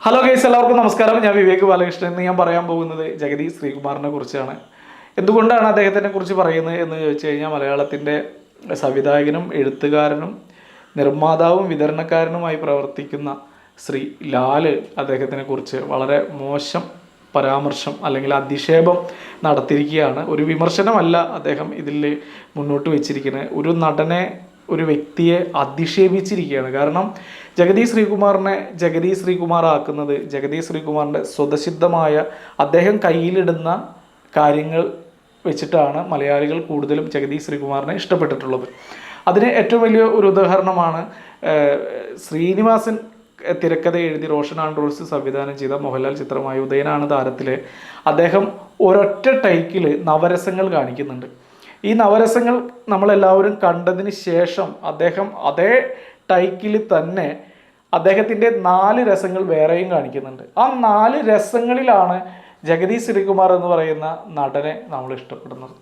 Hello guys എല്ലാവർക്കും നമസ്കാരം. ഞാൻ വിവേക് ബാലകൃഷ്ണൻ. ഇന്ന് ഞാൻ പറയാൻ പോകുന്നത് ജഗതി ശ്രീകുമാറിനെ കുറിച്ചാണ്. എന്തുകൊണ്ടാണ് അദ്ദേഹത്തിനെ കുറിച്ച് പറയുന്നത് എന്ന് ചോദിച്ചു കഴിഞ്ഞാൽ മലയാളത്തിന്റെ സംവിധായകനും എഴുത്തുകാരനും നിർമ്മാതാവും വിതരണക്കാരനുമായി പ്രവർത്തിക്കുന്ന ശ്രീ ലാൽ അദ്ദേഹത്തിനെ കുറിച്ച് വളരെ മോശം പരാമർശം അല്ലെങ്കിൽ അധിക്ഷേപം നടത്തിയിരിക്കുകയാണ്. ഒരു വിമർശനമല്ല അദ്ദേഹം ഇതിൽ മുന്നോട്ട് വെച്ചിരിക്കുന്നത്. ഒരു നടനെ ഒരു വ്യക്തിയെ അധിക്ഷേപിച്ചിരിക്കുകയാണ്. കാരണം ജഗതി ശ്രീകുമാറിനെ ജഗതി ശ്രീകുമാർ ആക്കുന്നത് ജഗതി ശ്രീകുമാറിന്റെ സ്വതസിദ്ധമായ അദ്ദേഹം കയ്യിലിടുന്ന കാര്യങ്ങൾ വെച്ചിട്ടാണ് മലയാളികൾ കൂടുതലും ജഗതി ശ്രീകുമാറിനെ ഇഷ്ടപ്പെട്ടിട്ടുള്ളത്. അതിന് ഏറ്റവും വലിയ ഒരു ഉദാഹരണമാണ് ശ്രീനിവാസൻ തിരക്കഥ എഴുതി റോഷൻ ആൻഡ്രോസ് സംവിധാനം ചെയ്ത മോഹൻലാൽ ചിത്രമായ ഉദയനാണ് താരത്തിലെ. അദ്ദേഹം ഒരൊറ്റ ടൈക്കിൽ നവരസങ്ങൾ കാണിക്കുന്നുണ്ട്. ഈ നവരസങ്ങൾ നമ്മളെല്ലാവരും കണ്ടതിന് ശേഷം അദ്ദേഹം അതേ ടൈക്കിൽ തന്നെ അദ്ദേഹത്തിന്റെ നാല് രസങ്ങൾ വേറെയും കാണിക്കുന്നുണ്ട്. ആ നാല് രസങ്ങളിലാണ് ജഗതി ശ്രീകുമാർ എന്ന് പറയുന്ന നടനെ നമ്മൾ ഇഷ്ടപ്പെടുന്നത്.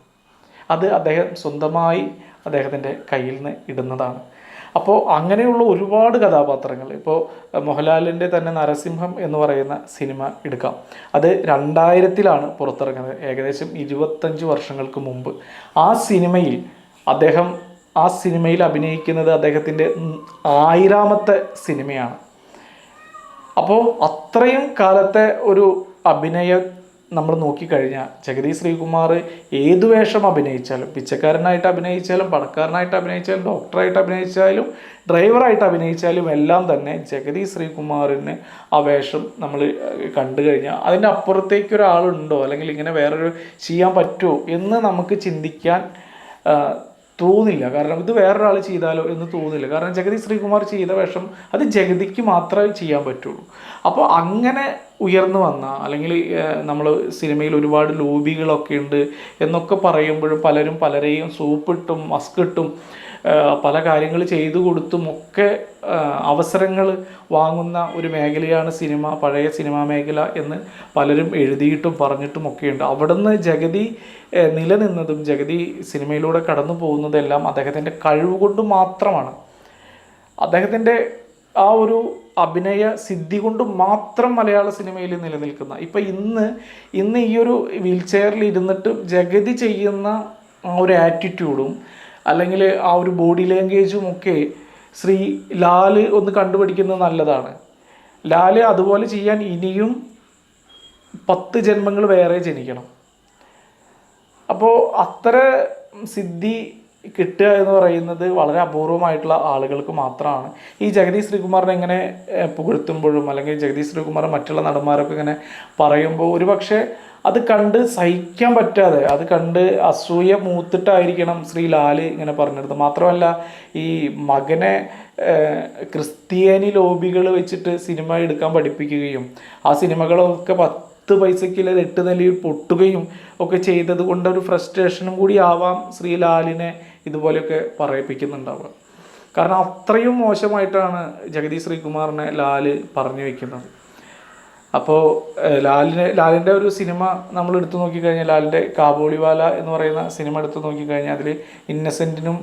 അത് അദ്ദേഹം സ്വന്തമായി അദ്ദേഹത്തിന്റെ കയ്യിൽ നിന്ന് ഇടുന്നതാണ്. അപ്പോൾ അങ്ങനെയുള്ള ഒരുപാട് കഥാപാത്രങ്ങൾ. ഇപ്പോൾ മോഹൻലാലിന്റെ തന്നെ നരസിംഹം എന്ന് പറയുന്ന സിനിമ എടുക്കാം. അത് രണ്ടായിരത്തിലാണ് പുറത്തിറങ്ങുന്നത്. ഏകദേശം ഇരുപത്തഞ്ച് വർഷങ്ങൾക്ക് മുമ്പ്. ആ സിനിമയിൽ അദ്ദേഹം ആ സിനിമയിൽ അഭിനയിക്കുന്നത് അദ്ദേഹത്തിന്റെ ആയിരാമത്തെ സിനിമയാണ്. അപ്പോൾ അത്രയും കാലത്തെ ഒരു അഭിനയം നമ്മൾ നോക്കിക്കഴിഞ്ഞാൽ ജഗതി ശ്രീകുമാർ ഏത് വേഷം അഭിനയിച്ചാലും പിച്ചക്കാരനായിട്ട് അഭിനയിച്ചാലും പണക്കാരനായിട്ട് അഭിനയിച്ചാലും ഡോക്ടറായിട്ട് അഭിനയിച്ചാലും ഡ്രൈവറായിട്ട് അഭിനയിച്ചാലും എല്ലാം തന്നെ ജഗതി ശ്രീകുമാറിന് ആ വേഷം നമ്മൾ കണ്ടു കഴിഞ്ഞാൽ അതിന്റെ അപ്പുറത്തേക്ക് ഒരാളുണ്ടോ? അല്ലെങ്കിൽ ഇങ്ങനെ വേറൊരു ചെയ്യാൻ പറ്റുമോ? എന്ന് നമുക്ക് ചിന്തിക്കാൻ തോന്നില്ല. കാരണം ഇത് വേറൊരാൾ ചെയ്താലോ എന്ന് തോന്നില്ല. കാരണം ജഗതി ശ്രീകുമാർ ചെയ്ത വേഷം അത് ജഗതിക്ക് മാത്രമേ ചെയ്യാൻ പറ്റുള്ളൂ. അപ്പോൾ അങ്ങനെ ഉയർന്നു വന്ന അല്ലെങ്കിൽ നമ്മൾ സിനിമയിൽ ഒരുപാട് ലോബികളൊക്കെ ഉണ്ട് എന്നൊക്കെ പറയുമ്പോഴും പലരും പലരെയും സൂപ്പിട്ടും മസ്കിട്ടും പല കാര്യങ്ങൾ ചെയ്തു കൊടുത്തും ഒക്കെ അവസരങ്ങൾ വാങ്ങുന്ന ഒരു മേഖലയാണ് സിനിമ പഴയ സിനിമാ മേഖല എന്ന് പലരും എഴുതിയിട്ടും പറഞ്ഞിട്ടും ഒക്കെയുണ്ട്. അവിടുന്ന് ജഗതി നിലനിന്നതും ജഗതി സിനിമയിലൂടെ കടന്നു പോകുന്നതെല്ലാം അദ്ദേഹത്തിന്റെ കഴിവ് കൊണ്ട് മാത്രമാണ്. അദ്ദേഹത്തിന്റെ ആ ഒരു അഭിനയ സിദ്ധി കൊണ്ട് മാത്രം മലയാള സിനിമയിൽ നിലനിൽക്കുന്ന ഇപ്പം ഇന്ന് ഇന്ന് ഈ ഒരു വീൽ ചെയറിൽ ഇരുന്നിട്ട് ജഗതി ചെയ്യുന്ന ഒരു ആറ്റിറ്റ്യൂഡും അല്ലെങ്കിൽ ആ ഒരു ബോഡി ലാംഗ്വേജും ഒക്കെ ശ്രീ ലാൽ ഒന്ന് കണ്ടുപിടിക്കുന്നത് നല്ലതാണ്. ലാൽ അതുപോലെ ചെയ്യാൻ ഇനിയും പത്ത് ജന്മങ്ങൾ വേറെ ജനിക്കണം. അപ്പോൾ അത്ര സിദ്ധി കിട്ടുക എന്ന് പറയുന്നത് വളരെ അപൂർവമായിട്ടുള്ള ആളുകൾക്ക് മാത്രമാണ്. ഈ ജഗദീഷ് ശ്രീകുമാറിനെ ഇങ്ങനെ പുകഴ്ത്തുമ്പോഴും അല്ലെങ്കിൽ ജഗദീഷ് ശ്രീകുമാർ മറ്റുള്ള നടന്മാരൊക്കെ ഇങ്ങനെ പറയുമ്പോൾ ഒരു പക്ഷേ അത് കണ്ട് സഹിക്കാൻ പറ്റാതെ അത് കണ്ട് അസൂയ മൂത്തിട്ടായിരിക്കണം ശ്രീ ലാൽ ഇങ്ങനെ പറഞ്ഞിരുന്നത്. മാത്രമല്ല ഈ മകനെ ക്രിസ്ത്യാനി ലോബികൾ വെച്ചിട്ട് സിനിമ എടുക്കാൻ പഠിപ്പിക്കുകയും ആ സിനിമകളൊക്കെ പത്ത് പൈസക്കില്ല എട്ട് നിലയിൽ പൊട്ടുകയും ഒക്കെ ചെയ്തത് കൊണ്ട് ഒരു ഫ്രസ്ട്രേഷനും കൂടി ആവാം ശ്രീ ലാലിനെ ഇതുപോലെയൊക്കെ പറയിപ്പിക്കുന്നുണ്ടാവുക. കാരണം അത്രയും മോശമായിട്ടാണ് ജഗതി ശ്രീകുമാറിനെ ലാൽ പറഞ്ഞു വെക്കുന്നത്. അപ്പോൾ ലാലിന് ലാലിന്റെ ഒരു സിനിമ നമ്മൾ എടുത്തു നോക്കിക്കഴിഞ്ഞാൽ ലാലിന്റെ കാബോളിവാല എന്ന് പറയുന്ന സിനിമ എടുത്തു നോക്കിക്കഴിഞ്ഞാൽ അതിൽ ഇന്നസെന്റിനും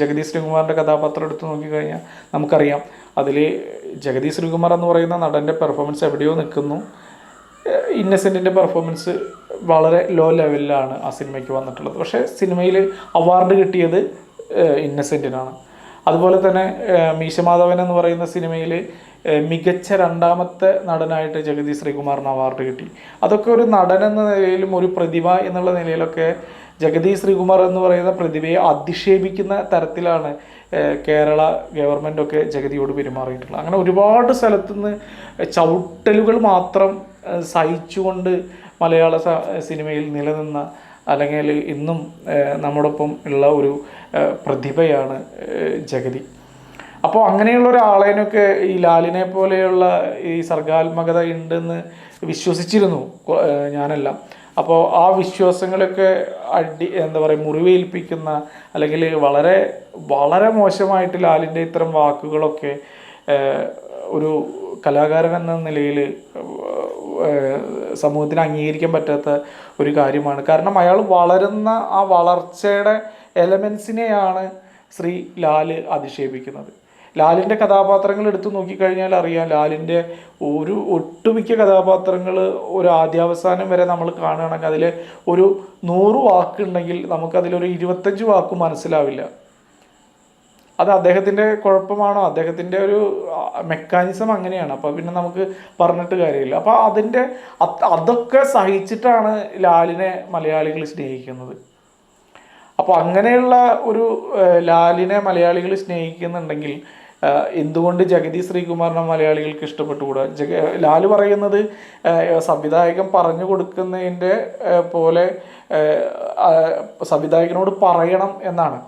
ജഗതി ശ്രീകുമാറിന്റെ കഥാപാത്രം എടുത്തു നോക്കിക്കഴിഞ്ഞാൽ നമുക്കറിയാം. അതിൽ ജഗതി ശ്രീകുമാർ എന്ന് പറയുന്ന നടന്റെ പെർഫോമൻസ് എവിടെയോ നിൽക്കുന്നു. ഇന്നസെന്റിന്റെ പെർഫോമൻസ് വളരെ ലോ ലെവലിലാണ് ആ സിനിമയ്ക്ക് വന്നിട്ടുള്ളത്. പക്ഷേ സിനിമയിൽ അവാർഡ് കിട്ടിയത് ഇന്നസെന്റിനാണ് അതുപോലെ തന്നെ മീശമാധവൻ എന്ന് പറയുന്ന സിനിമയിൽ മികച്ച രണ്ടാമത്തെ നടനായിട്ട് ജഗതി ശ്രീകുമാറിന് അവാർഡ് കിട്ടി. അതൊക്കെ ഒരു നടൻ എന്ന നിലയിലും ഒരു പ്രതിഭ എന്നുള്ള നിലയിലൊക്കെ ജഗതി ശ്രീകുമാർ എന്ന് പറയുന്ന പ്രതിഭയെ അധിക്ഷേപിക്കുന്ന തരത്തിലാണ് കേരള ഗവൺമെന്റൊക്കെ ജഗതിയോട് പെരുമാറിയിട്ടുള്ളത്. അങ്ങനെ ഒരുപാട് സ്ഥലത്തുനിന്ന് ചവിട്ടലുകൾ മാത്രം സഹിച്ചുകൊണ്ട് മലയാള സിനിമയിൽ നിലനിന്ന അല്ലെങ്കിൽ ഇന്നും നമ്മുടെ നമ്മോടൊപ്പം ഉള്ള ഒരു പ്രതിഭയാണ് ജഗതി. അപ്പോൾ അങ്ങനെയുള്ള ഒരാളേനൊക്കെ ഈ ലാലിനെ പോലെയുള്ള ഈ സർഗാത്മകത ഉണ്ടെന്ന് വിശ്വസിച്ചിരുന്നു ഞാനെല്ലാം. അപ്പോൾ ആ വിശ്വാസങ്ങളൊക്കെ അടി എന്താ പറയുക മുറിവേൽപ്പിക്കുന്ന അല്ലെങ്കിൽ വളരെ വളരെ മോശമായിട്ട് ലാലിന്റെ ഇത്തരം വാക്കുകളൊക്കെ ഒരു കലാകാരൻ എന്ന നിലയിൽ സമൂഹത്തിന് അംഗീകരിക്കാൻ പറ്റാത്ത ഒരു കാര്യമാണ്. കാരണം അയാൾ വളരുന്ന ആ വളർച്ചയുടെ എലമെൻസിനെയാണ് ശ്രീ ലാൽ അധിക്ഷേപിക്കുന്നത്. ലാലിന്റെ കഥാപാത്രങ്ങൾ എടുത്തു നോക്കിക്കഴിഞ്ഞാൽ അറിയാം ലാലിന്റെ ഒരു ഒട്ടുമിക്ക കഥാപാത്രങ്ങൾ ഒരു ആദ്യാവസാനം വരെ നമ്മൾ കാണുകയാണെങ്കിൽ അതിൽ ഒരു നൂറ് വാക്കുണ്ടെങ്കിൽ നമുക്കതിലൊരു ഇരുപത്തഞ്ച് വാക്ക് മനസ്സിലാവില്ല. അത് അദ്ദേഹത്തിന്റെ കുഴപ്പമാണോ? അദ്ദേഹത്തിന്റെ ഒരു മെക്കാനിസം അങ്ങനെയാണ്. അപ്പോൾ പിന്നെ നമുക്ക് പറഞ്ഞിട്ട് കാര്യമില്ല. അപ്പോൾ അതിന്റെ അതൊക്കെ സഹിച്ചിട്ടാണ് ലാലിനെ മലയാളികൾ സ്നേഹിക്കുന്നത്. അപ്പോൾ അങ്ങനെയുള്ള ഒരു ലാലിനെ മലയാളികൾ സ്നേഹിക്കുന്നുണ്ടെങ്കിൽ എന്തുകൊണ്ട് ജഗതി ശ്രീകുമാറിനെ മലയാളികൾക്ക് ഇഷ്ടപ്പെട്ടുകൂടാ? ജഗ ലാൽ പറയുന്നത് സംവിധായകൻ പറഞ്ഞു കൊടുക്കുന്നതിന്റെ പോലെ സംവിധായകനോട് പറയണം എന്നാണ്.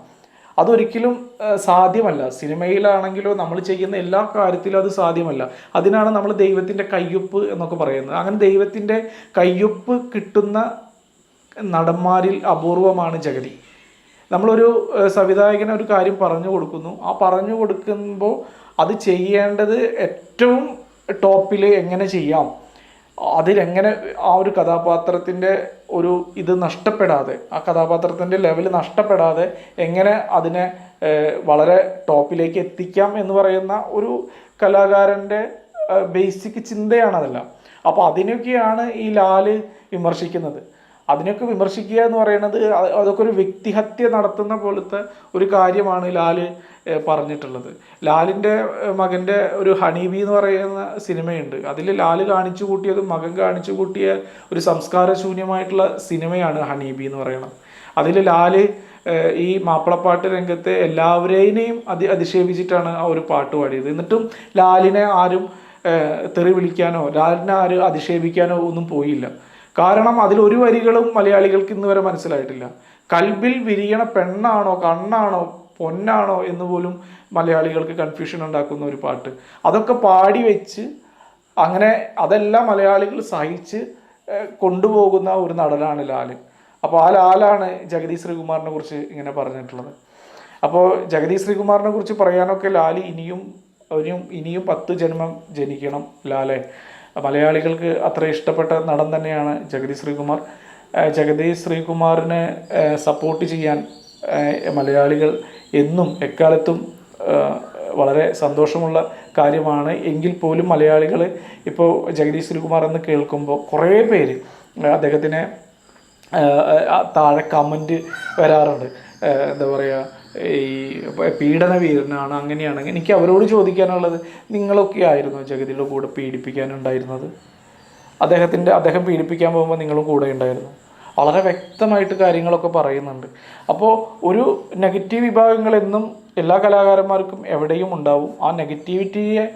അതൊരിക്കലും സാധ്യമല്ല. സിനിമയിലാണെങ്കിലോ നമ്മൾ ചെയ്യുന്ന എല്ലാ കാര്യത്തിലും അത് സാധ്യമല്ല. അതിനാണ് നമ്മൾ ദൈവത്തിന്റെ കയ്യൊപ്പ് എന്നൊക്കെ പറയുന്നത്. അങ്ങനെ ദൈവത്തിന്റെ കയ്യൊപ്പ് കിട്ടുന്ന നടന്മാരിൽ അപൂർവമാണ് ജഗതി. നമ്മളൊരു സംവിധായകനെ ഒരു കാര്യം പറഞ്ഞു കൊടുക്കുന്നു. ആ പറഞ്ഞു കൊടുക്കുമ്പോൾ അത് ചെയ്യേണ്ടത് ഏറ്റവും ടോപ്പിൽ എങ്ങനെ ചെയ്യാം? അതിലെങ്ങനെ ആ ഒരു കഥാപാത്രത്തിന്റെ ഒരു ഇത് നഷ്ടപ്പെടാതെ ആ കഥാപാത്രത്തിന്റെ ലെവൽ നഷ്ടപ്പെടാതെ എങ്ങനെ അതിനെ വളരെ ടോപ്പിലേക്ക് എത്തിക്കാം എന്ന് പറയുന്ന ഒരു കലാകാരന്റെ ബേസിക് ചിന്തയാണ് അതെല്ലാം അപ്പോൾ അതിനൊക്കെയാണ് ഈ ലാൽ വിമർശിക്കുന്നത്. അതിനൊക്കെ വിമർശിക്കുക എന്ന് പറയുന്നത് അതൊക്കെ ഒരു വ്യക്തിഹത്യ നടത്തുന്ന പോലത്തെ ഒരു കാര്യമാണ് ലാൽ പറഞ്ഞിട്ടുള്ളത്. ലാലിന്റെ മകന്റെ ഒരു ഹണീബി എന്ന് പറയുന്ന സിനിമയുണ്ട്. അതിൽ ലാൽ കാണിച്ചു കൂട്ടിയതും മകൻ കാണിച്ചു കൂട്ടിയ ഒരു സംസ്കാരശൂന്യമായിട്ടുള്ള സിനിമയാണ് ഹണീബി എന്ന് പറയുന്നത് അതിൽ ലാൽ ഈ മാപ്പിളപ്പാട്ട് രംഗത്തെ എല്ലാവരെയും അതി അധിക്ഷേപിച്ചിട്ടാണ് ആ ഒരു പാട്ട് പാടിയത്. എന്നിട്ടും ലാലിനെ ആരും തെറി വിളിക്കാനോ ലാലിനെ ആരും അധിക്ഷേപിക്കാനോ ഒന്നും പോയില്ല. കാരണം അതിൽ ഒരു വരികളും മലയാളികൾക്ക് ഇന്ന് വരെ മനസ്സിലായിട്ടില്ല. കൽബിൽ വിരിയണ പെണ്ണാണോ കണ്ണാണോ പൊന്നാണോ എന്ന് പോലും മലയാളികൾക്ക് കൺഫ്യൂഷൻ ഉണ്ടാക്കുന്ന ഒരു പാട്ട്. അതൊക്കെ പാടി വെച്ച് അങ്ങനെ അതെല്ലാം മലയാളികൾ സഹിച്ച് കൊണ്ടുപോകുന്ന ഒരു നടനാണ് ലാൽ. അപ്പോൾ ആ ലാലാണ് ജഗതി ശ്രീകുമാറിനെ കുറിച്ച് ഇങ്ങനെ പറഞ്ഞിട്ടുള്ളത്. അപ്പോൾ ജഗതി ശ്രീകുമാറിനെ കുറിച്ച് പറയാനൊക്കെ ഇനിയും ഇനിയും ഇനിയും പത്ത് ജന്മം ജനിക്കണം ലാലെ. മലയാളികൾക്ക് അത്ര ഇഷ്ടപ്പെട്ട നടൻ തന്നെയാണ് ജഗതി ശ്രീകുമാർ. ജഗതി ശ്രീകുമാറിനെ സപ്പോർട്ട് ചെയ്യാൻ മലയാളികൾ എന്നും എക്കാലത്തും വളരെ സന്തോഷമുള്ള കാര്യമാണ്. എങ്കിൽ പോലും മലയാളികൾ ഇപ്പോൾ ജഗദീഷ് ശ്രീകുമാർ എന്ന് കേൾക്കുമ്പോൾ കുറേ പേര് അദ്ദേഹത്തിനെ താഴെ കമന്റ് വരാറുണ്ട്. എന്താ പറയുക ഈ പീഡന വീരനാണ് അങ്ങനെയാണെങ്കിൽ എനിക്ക് അവരോട് ചോദിക്കാനുള്ളത് നിങ്ങളൊക്കെ ആയിരുന്നു ജഗതിയുടെ കൂടെ പീഡിപ്പിക്കാനുണ്ടായിരുന്നത്? അദ്ദേഹത്തിന്റെ അദ്ദേഹം പീഡിപ്പിക്കാൻ പോകുമ്പോൾ നിങ്ങളും കൂടെ ഉണ്ടായിരുന്നു. വളരെ വ്യക്തമായിട്ട് കാര്യങ്ങളൊക്കെ പറയുന്നുണ്ട്. അപ്പോൾ ഒരു നെഗറ്റീവ് വിഭാഗങ്ങൾ എന്നും എല്ലാ കലാകാരന്മാർക്കും എവിടെയും ഉണ്ടാവും. ആ നെഗറ്റിവിറ്റിയെ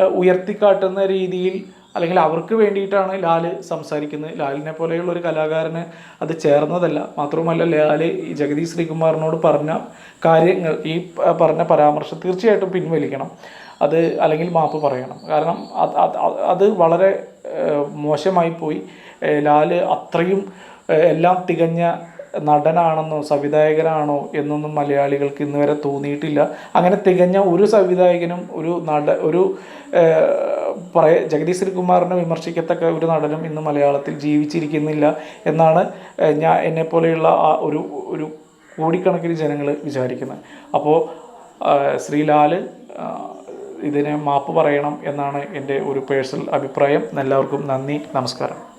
ഉയർത്തിക്കാട്ടുന്ന രീതിയിൽ അല്ലെങ്കിൽ അവർക്ക് വേണ്ടിയിട്ടാണ് ലാൽ സംസാരിക്കുന്നത്. ലാലിനെ പോലെയുള്ള ഒരു കലാകാരന് അത് ചേർന്നതല്ല. മാത്രവുമല്ല ലാൽ ഈ ജഗതി ശ്രീകുമാറിനോട് പറഞ്ഞ കാര്യങ്ങൾ ഈ പറഞ്ഞ പരാമർശം തീർച്ചയായിട്ടും പിൻവലിക്കണം. അത് അല്ലെങ്കിൽ മാപ്പ് പറയണം. കാരണം അത് വളരെ മോശമായി പോയി. ലാൽ അത്രയും എല്ലാം തികഞ്ഞ നടനാണെന്നോ സംവിധായകനാണോ എന്നൊന്നും മലയാളികൾക്ക് ഇന്നുവരെ തോന്നിയിട്ടില്ല. അങ്ങനെ തികഞ്ഞ ഒരു സംവിധായകനും ഒരു നട ഒരു പറയ ജഗദീഷ് ശ്രീകുമാറിനെ വിമർശിക്കത്തക്ക ഒരു നടനും ഇന്ന് മലയാളത്തിൽ ജീവിച്ചിരിക്കുന്നില്ല എന്നാണ് ഞാൻ എന്നെപ്പോലെയുള്ള ആ ഒരു ഒരു കോടിക്കണക്കിന് ജനങ്ങൾ വിചാരിക്കുന്നത്. അപ്പോൾ ശ്രീലാൽ ഇതിനെ മാപ്പ് പറയണം എന്നാണ് എന്റെ ഒരു പേഴ്സണൽ അഭിപ്രായം. എല്ലാവർക്കും നന്ദി നമസ്കാരം.